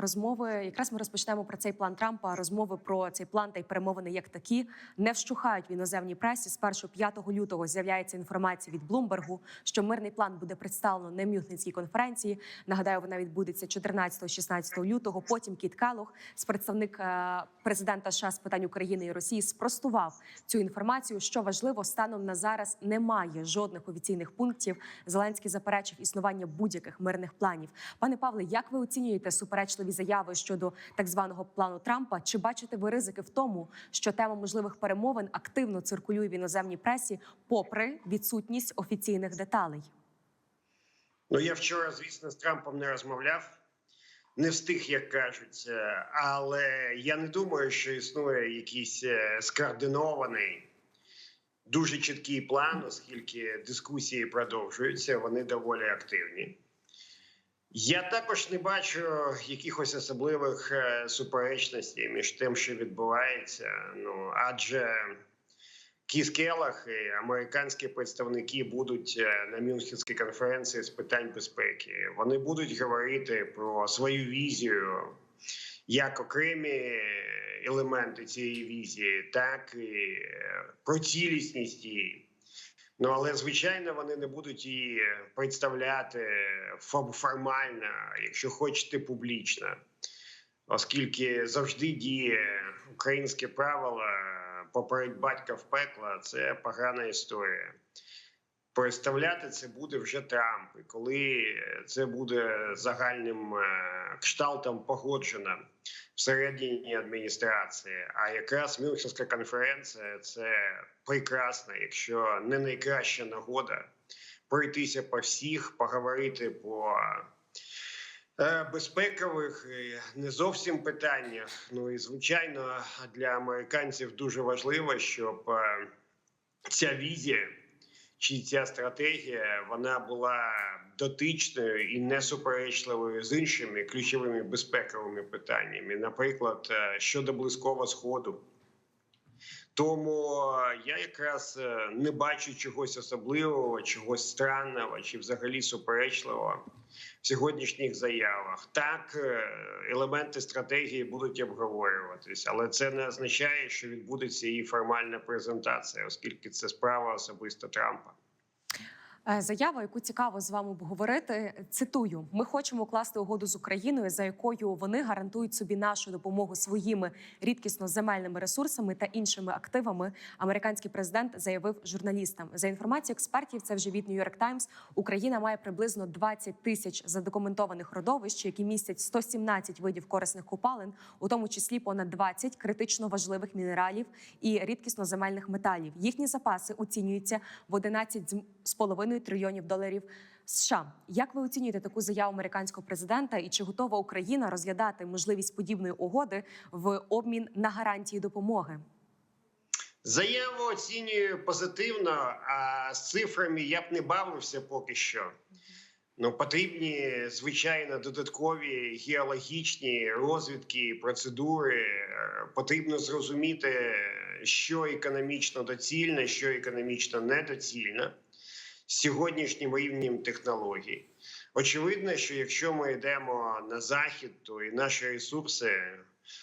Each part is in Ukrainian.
розмови. Якраз ми розпочнемо про цей план Трампа. Розмови про цей план та й перемовини як такі не вщухають в іноземній пресі. Спершу 5 лютого з'являється інформація від Блумбергу, що мирний план буде представлено на Мюнхенській конференції. Нагадаю, вона відбудеться 14-16 лютого. Потім Кіт з представник е, президента США з питань України і Росії, спростував цю інформацію. Що важливо, станом на зараз немає жодних офіційних пунктів. Зеленський заперечив існування будь-яких мирних планів. Пане Павле, як ви оцінюєте суперечливі заяви щодо так званого плану Трампа? Чи бачите ви ризики в тому, що тема можливих перемовин активно циркулює в іноземній пресі, попри відсутність офіційних деталей? Ну я вчора, звісно, з Трампом не розмовляв, не встиг, як кажуть. Е, Але я не думаю, що існує якийсь е, скоординований, дуже чіткий план, оскільки дискусії продовжуються, вони доволі активні. Я також не бачу якихось особливих е, суперечностей між тим, що відбувається. Ну адже Кіс і американські представники будуть е, на Мюнхенській конференції з питань безпеки. Вони будуть говорити про свою візію як окремі елементи цієї візії, так і е, про цілісність її. Ну але звичайно вони не будуть її представляти формально, якщо хочете, публічно, оскільки завжди діє українське правило попередь батька в пекло це погана історія. Представляти це буде вже Трамп, і коли це буде загальним кшталтом погоджено всередині адміністрації. А якраз Мюнхенська конференція це прекрасно, якщо не найкраща нагода пройтися по всіх, поговорити по е, безпекових і не зовсім питаннях. Ну і звичайно, для американців дуже важливо, щоб е, ця візія чи ця стратегія вона була дотичною і не суперечливою з іншими ключовими безпековими питаннями, наприклад, е, щодо близького сходу. Тому е, я якраз е, не бачу чогось особливого, чогось странного чи взагалі суперечливого в сьогоднішніх заявах. Так, е, елементи стратегії будуть обговорюватися, але це не означає, що відбудеться її формальна презентація, оскільки це справа особисто Трампа. Е, Заява, яку цікаво з вами обговорити, цитую: ми хочемо укласти угоду з Україною, за якою вони гарантують собі нашу допомогу своїми рідкісно земельними ресурсами та іншими активами. Американський президент заявив журналістам за інформацією експертів. Це вже від York Times, Україна має приблизно 20 тисяч задокументованих родовищ, які містять 117 видів корисних копалин, у тому числі понад 20 критично важливих мінералів і рідкісно земельних металів. Їхні запаси оцінюються в 11,5 трильйонів доларів США. Як ви оцінюєте таку заяву американського президента? І чи готова Україна розглядати можливість подібної угоди в обмін на гарантії допомоги? Заяву оцінюю позитивно, а з цифрами я б не бавився поки що. Ну, потрібні звичайно додаткові геологічні розвідки, процедури. Е, Потрібно зрозуміти, що економічно доцільно, що економічно недоцільно сьогоднішнім рівнем технологій. Очевидно, що якщо ми йдемо на захід, то і наші ресурси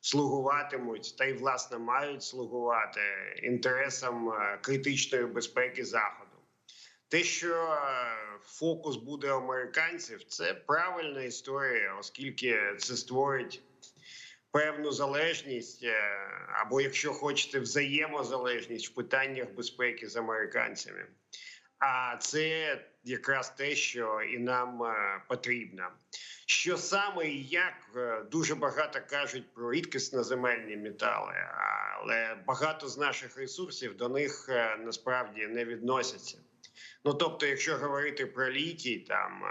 слугуватимуть та й власне мають слугувати інтересам е, критичної безпеки заходу. Те, що е, фокус буде американців, це правильна історія, оскільки це створить певну залежність, е, або якщо хочете, взаємозалежність в питаннях безпеки з американцями. А це якраз те, що і нам е, потрібно. Що саме і як е, дуже багато кажуть про рідкісно земельні метали, але багато з наших ресурсів до них е, насправді не відносяться. Ну тобто, якщо говорити про літій, там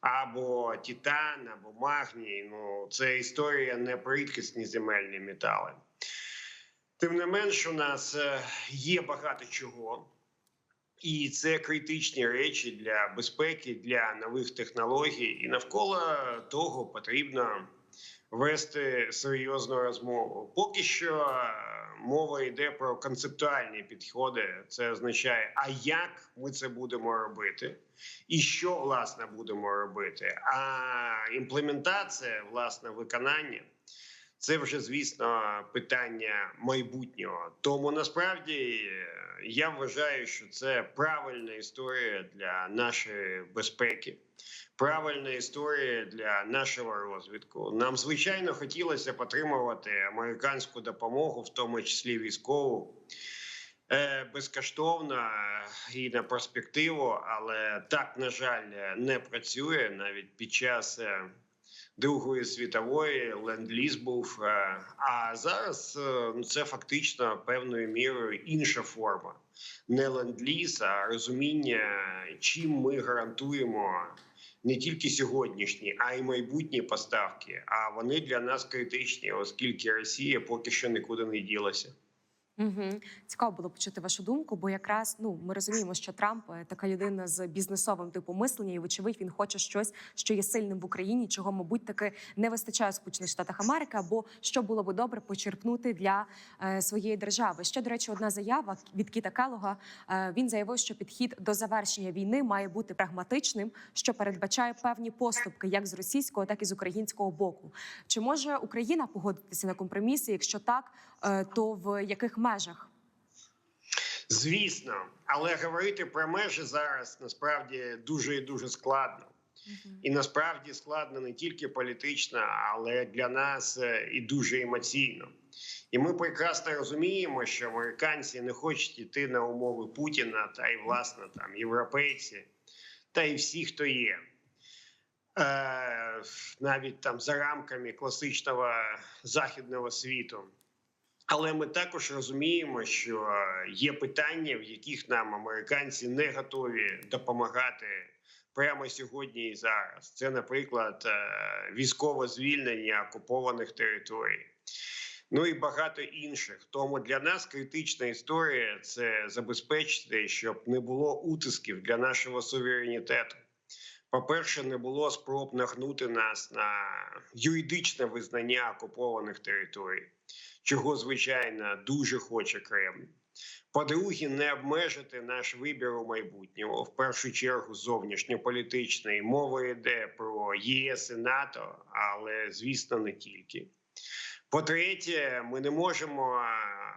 або титан, або магній, ну це історія не про рідкісні земельні метали. Тим не менш, у нас є багато чого. І це критичні речі для безпеки, для нових технологій, і навколо того потрібно вести серйозну розмову. Поки що е, мова йде про концептуальні підходи. Це означає, а як ми це будемо робити, і що власне будемо робити. А імплементація, власне, виконання. Це вже звісно питання майбутнього. Тому насправді е, я вважаю, що це правильна історія для нашої безпеки, правильна історія для нашого розвитку. Нам звичайно хотілося б отримувати американську допомогу, в тому числі військову. е, Безкоштовно е, і на перспективу, але так на жаль не працює навіть під час е, Другої світової ленд-ліз був. е, А зараз е, ну, це фактично певною мірою інша форма. Не ленд-ліз, а розуміння, чим ми гарантуємо не тільки сьогоднішні, а й майбутні поставки. А вони для нас критичні, оскільки Росія поки що нікуди не ділася. Угу. Цікаво було почути вашу думку, бо якраз ну ми розуміємо, що Трамп е, така людина з бізнесовим типом мислення, і вочевидь він хоче щось, що є сильним в Україні, чого, мабуть, таки не вистачає в Сполучених Штатах Америки, або що було би добре почерпнути для е, своєї держави. Ще до речі, одна заява від Кіта Келога. Е, він заявив, що підхід до завершення війни має бути прагматичним, що передбачає певні поступки, як з російського, так і з українського боку. Чи може Україна погодитися на компроміси? Якщо так, то в яких межах? Звісно, але говорити про межі зараз насправді дуже і дуже складно. І насправді складно не тільки політично, але для нас е, і дуже емоційно. І ми прекрасно розуміємо, що американці не хочуть йти на умови Путіна та й власне там європейці, та й всі, хто є. Е, навіть там за рамками класичного західного світу. Але ми також розуміємо, що є питання, в яких нам американці не готові допомагати прямо сьогодні і зараз. Це, наприклад, е, військове звільнення окупованих територій. Ну і багато інших. Тому для нас критична історія це забезпечити, щоб не було утисків для нашого суверенітету. По-перше, не було спроб нагнути нас на юридичне визнання окупованих територій, чого звичайно дуже хоче Кремль. По-друге, не обмежити наш вибір у майбутньому. В першу чергу зовнішньополітичний мова йде про ЄС і НАТО, але звісно не тільки. По-третє, ми не можемо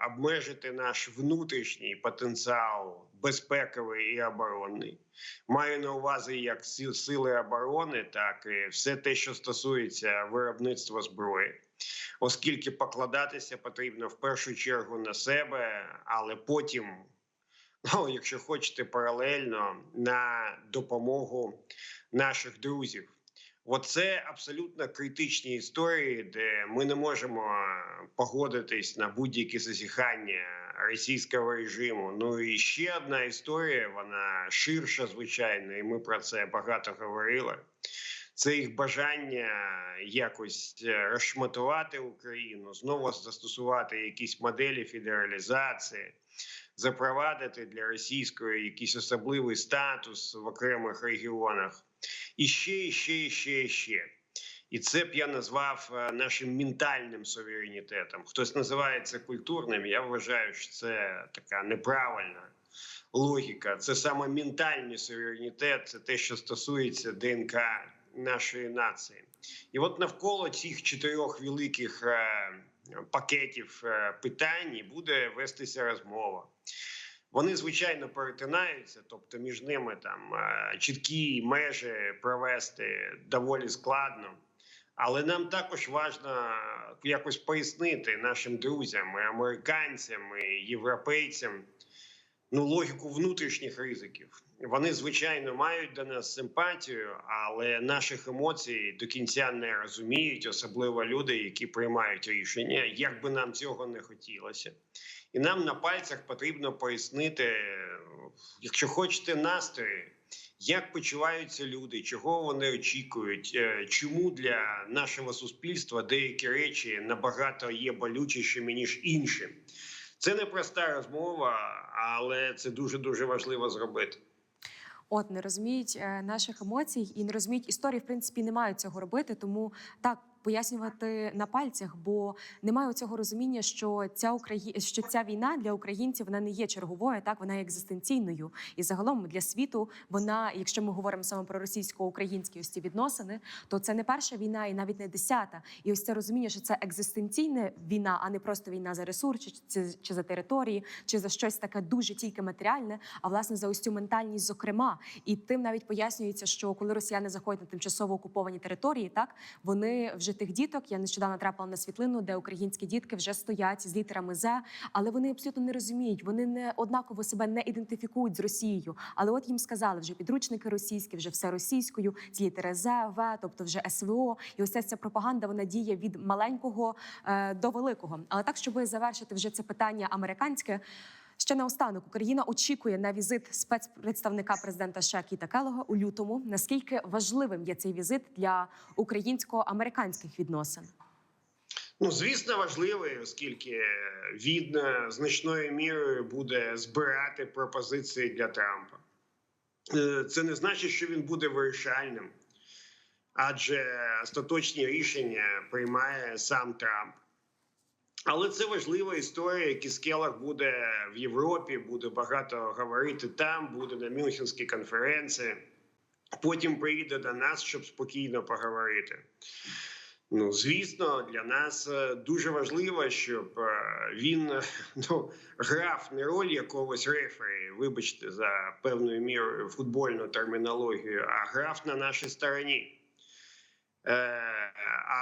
обмежити наш внутрішній потенціал безпековий і оборонний. Маю на увазі як сили оборони, так і все те, що стосується виробництва зброї, оскільки покладатися потрібно в першу чергу на себе, але потім, ну, якщо хочете, паралельно на допомогу наших друзів. Оце абсолютно критичні історії, де ми не можемо погодитись на будь-які зазіхання російського режиму. Ну і ще одна історія, вона ширша, звичайно, і ми про це багато говорили. Це їх бажання якось е, розшматувати Україну, знову застосувати якісь моделі федералізації, запровадити для російської якийсь особливий статус в окремих регіонах. І ще, і ще, і ще, і ще. І це б я назвав е, нашим ментальним суверенітетом. Хтось називає це культурним. Я вважаю, що це така неправильна логіка. Це саме ментальний суверенітет, це те, що стосується ДНК нашої нації. І от навколо цих чотирьох великих е, пакетів е, питань буде вестися розмова. Вони звичайно перетинаються, тобто між ними там е, чіткі межі провести доволі складно. Але нам також важливо якось пояснити нашим друзям, американцям, і європейцям ну, логіку внутрішніх ризиків. Вони, звичайно, мають до нас симпатію, але наших емоцій до кінця не розуміють, особливо люди, які приймають рішення, як би нам цього не хотілося. І нам на пальцях потрібно пояснити, якщо хочете, настрої, як почуваються люди, чого вони очікують, е, чому для нашого суспільства деякі речі набагато є болючішими ніж інші. Це непроста розмова, але це дуже дуже важливо зробити. От не розуміють е, наших емоцій і не розуміють історії. В принципі, не мають цього робити. Тому так пояснювати на пальцях, бо немає цього розуміння, що ця Украї... що ця війна для українців вона не є черговою, так вона є екзистенційною. І загалом для світу вона, якщо ми говоримо саме про російсько-українські ось ці відносини, то це не перша війна і навіть не десята. І ось це розуміння, що це екзистенційна війна, а не просто війна за ресурси, чи, чи за території, чи за щось таке дуже тільки матеріальне, а власне за ось цю ментальність, зокрема. І тим навіть пояснюється, що коли росіяни заходять на тимчасово окуповані території, так вони вже тих діток. Я нещодавно трапила на світлину, де українські дітки вже стоять з літерами З, але вони абсолютно не розуміють. Вони не однаково себе не ідентифікують з Росією. Але от їм сказали вже підручники російські, вже все російською, з літери З, В, тобто вже СВО. І ось ця пропаганда вона діє від маленького е, до великого. Але так, щоб завершити вже це питання американське. Ще наостанок Україна очікує на візит спецпредставника президента США Кіта Келога у лютому. Наскільки важливим є цей візит для українсько-американських відносин? Ну, звісно, важливий, оскільки він е, значною мірою буде збирати пропозиції для Трампа. Е, Це не значить, що він буде вирішальним, адже остаточні рішення приймає сам Трамп. Але це важлива історія, які Скелах буде в Європі, буде багато говорити там, буде на Мюнхенській конференції. Потім приїде до нас, щоб спокійно поговорити. Ну, звісно, для нас е, дуже важливо, щоб е, він е, ну, грав не роль якогось рефері, вибачте, за певною мірою футбольну термінологію, а грав на нашій стороні. Е,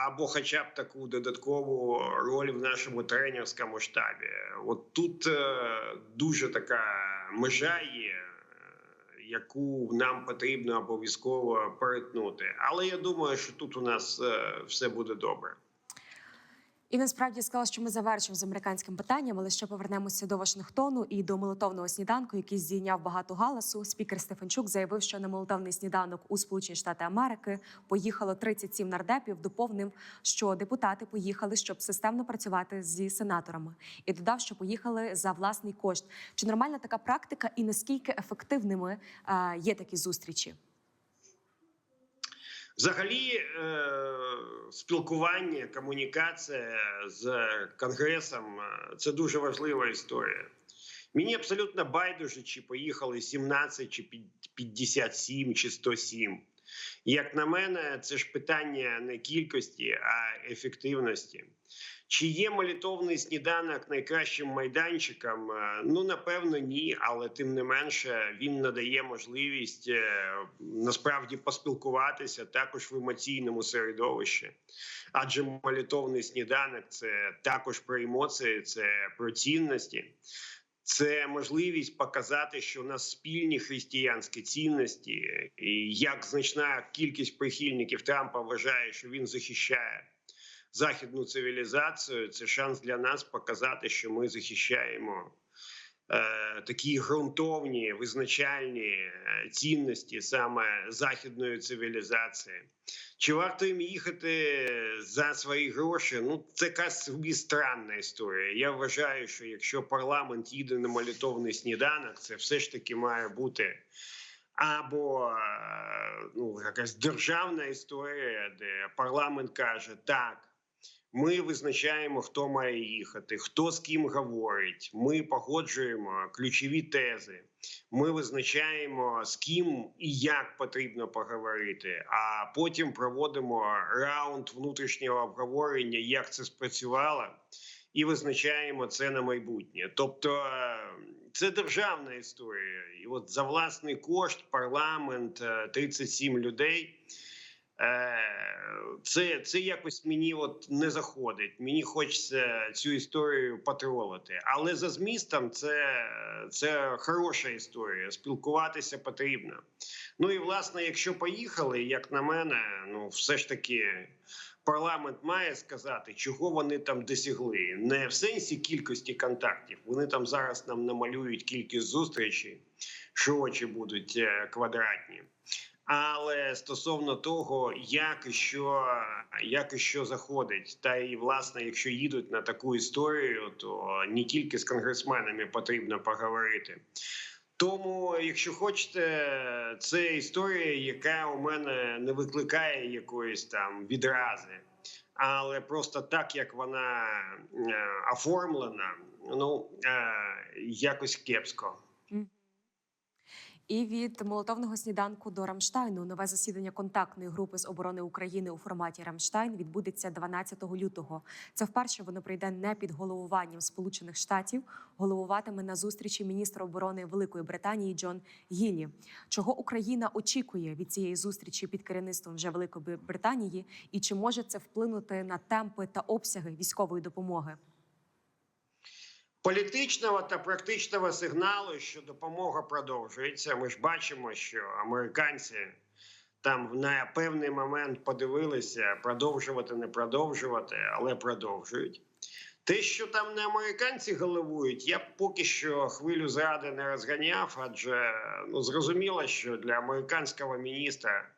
Або хоча б таку додаткову роль в нашому тренерському штабі. От тут е, дуже така межа є, яку нам потрібно обов'язково перетнути. Але я думаю, що тут у нас е, все буде добре. І насправді сказала, що ми завершимо з американським питанням, але ще повернемося до Вашингтону і до молитовного сніданку, який здійняв багато галасу. Спікер Стефанчук заявив, що на молитовний сніданок у Сполучені Штати Америки поїхало 37 нардепів. Доповнив, що депутати поїхали, щоб системно працювати зі сенаторами, і додав, що поїхали за власний кошт. Чи нормальна така практика, і наскільки ефективними е, є такі зустрічі? Взагалі, е, спілкування, комунікація з конгресом е, це дуже важлива історія. Мені абсолютно байдуже, чи поїхали 17, чи 57, чи 107. Як на мене, це ж питання не кількості, а ефективності. Чи є молитовний сніданок найкращим майданчиком? Е, Ну напевно, ні, але тим не менше він надає можливість е, насправді поспілкуватися також в емоційному середовищі. Адже молитовний сніданок це також про емоції, це про цінності. Це можливість показати, що у нас спільні християнські цінності, і як значна кількість прихильників Трампа вважає, що він захищає західну цивілізацію. Це шанс для нас показати, що ми захищаємо е, такі ґрунтовні визначальні е, цінності саме західної цивілізації. Чи варто їм їхати за свої гроші? Ну це якась собі странна історія. Я вважаю, що якщо парламент їде на молитовний сніданок, це все ж таки має бути. Або е, ну, якась державна історія, де парламент каже, так, ми визначаємо, хто має їхати, хто з ким говорить. Ми погоджуємо ключові тези. Ми визначаємо з ким і як потрібно поговорити. А потім проводимо раунд внутрішнього обговорення, як це спрацювало, і визначаємо це на майбутнє. Тобто це державна історія, і от за власний кошт парламент е, 37 людей. Е, Це це якось мені от не заходить. Мені хочеться цю історію потролити. Але за змістом це, це хороша історія. Спілкуватися потрібно. Ну і власне, якщо поїхали, як на мене, ну все ж таки. Парламент має сказати, чого вони там досягли, не в сенсі кількості контактів. Вони там зараз нам намалюють кількість зустрічей, що очі будуть е, квадратні. Але стосовно того, як і що як і що заходить, та і власне, якщо їдуть на таку історію, то не тільки з конгресменами потрібно поговорити. Тому, якщо хочете, це історія, яка у мене не викликає якоїсь там відрази. але просто так як вона е, оформлена, ну е, якось кепсько. І від молотовного сніданку до Рамштайну нове засідання контактної групи з оборони України у форматі Рамштайн відбудеться 12 лютого. Це вперше воно прийде не під головуванням Сполучених Штатів. Головуватиме на зустрічі міністр оборони Великої Британії Джон Гіллі. Чого Україна очікує від цієї зустрічі під керівництвом вже Великої Британії, і чи може це вплинути на темпи та обсяги військової допомоги? Політичного та практичного сигналу, що допомога продовжується. Ми ж бачимо, що американці там на певний момент подивилися продовжувати, не продовжувати, але продовжують. Те, що там не американці головують, я поки що хвилю зради не розганяв, адже ну зрозуміло, що для американського міністра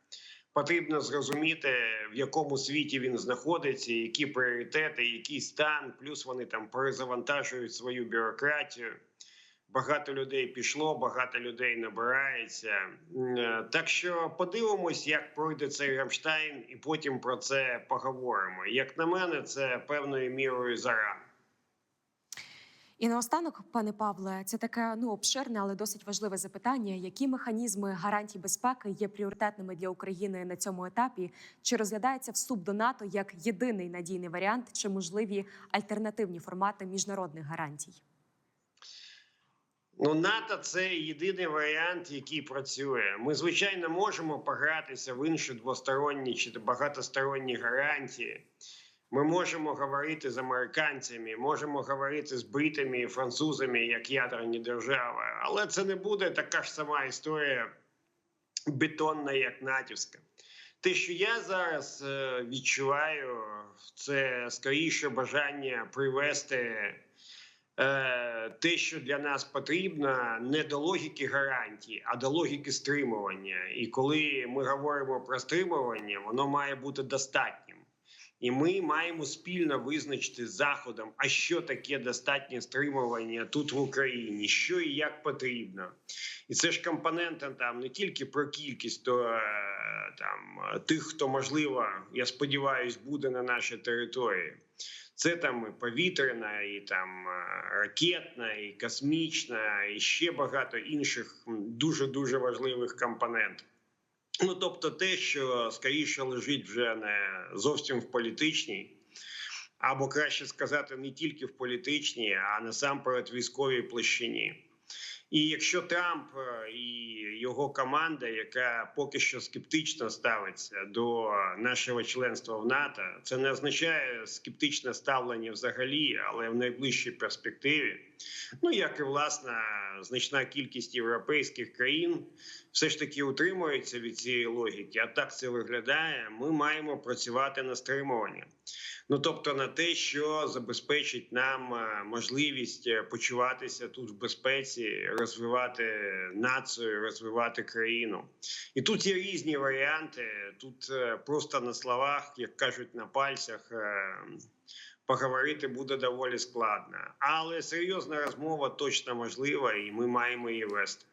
потрібно зрозуміти, в якому світі він знаходиться, які пріоритети, який стан. Плюс вони там перезавантажують свою бюрократію. Багато людей пішло, багато людей набирається. Е, Так що подивимось, як пройде цей Рамштайн, і потім про це поговоримо. Як на мене, це певною мірою зарано. І наостанок, пане Павле, це таке ну обширне, але досить важливе запитання. Які механізми гарантій безпеки є пріоритетними для України на цьому етапі? Чи розглядається вступ до НАТО як єдиний надійний варіант, чи можливі альтернативні формати міжнародних гарантій? Ну, НАТО це єдиний варіант, який працює. Ми звичайно можемо погратися в інші двосторонні чи багатосторонні гарантії. Ми можемо говорити з американцями, можемо говорити з бритами і французами як ядерні держави, але це не буде така ж сама історія бетонна, як натівська. Те, що я зараз е, відчуваю, це скоріше бажання привести е, те, що для нас потрібно, не до логіки гарантій, а до логіки стримування. І коли ми говоримо про стримування, воно має бути достатнім. І ми маємо спільно визначити заходом, а що таке достатнє стримування тут в Україні, що і як потрібно. І це ж компоненти там не тільки про кількість то, е, там тих, хто можливо, я сподіваюся, буде на нашій території. Це там і повітряна, і там е, ракетна, і космічна, і ще багато інших дуже дуже важливих компонентів. Ну тобто, те, що скоріше лежить вже не зовсім в політичній, або краще сказати, не тільки в політичній, а насамперед військовій площині. І якщо Трамп е, і його команда, яка поки що скептично ставиться до нашого членства в НАТО, це не означає скептичне ставлення взагалі, але в найближчій перспективі, ну як і власна значна кількість європейських країн, все ж таки утримується від цієї логіки. А так це виглядає. Ми маємо працювати на стримування. Ну тобто на те, що забезпечить нам е, можливість е, почуватися тут в безпеці, розвивати націю, розвивати країну. І тут є різні варіанти. Тут е, просто на словах, як кажуть, на пальцях. Поговорити буде доволі складно, але серйозна розмова точно можлива, і ми маємо її вести.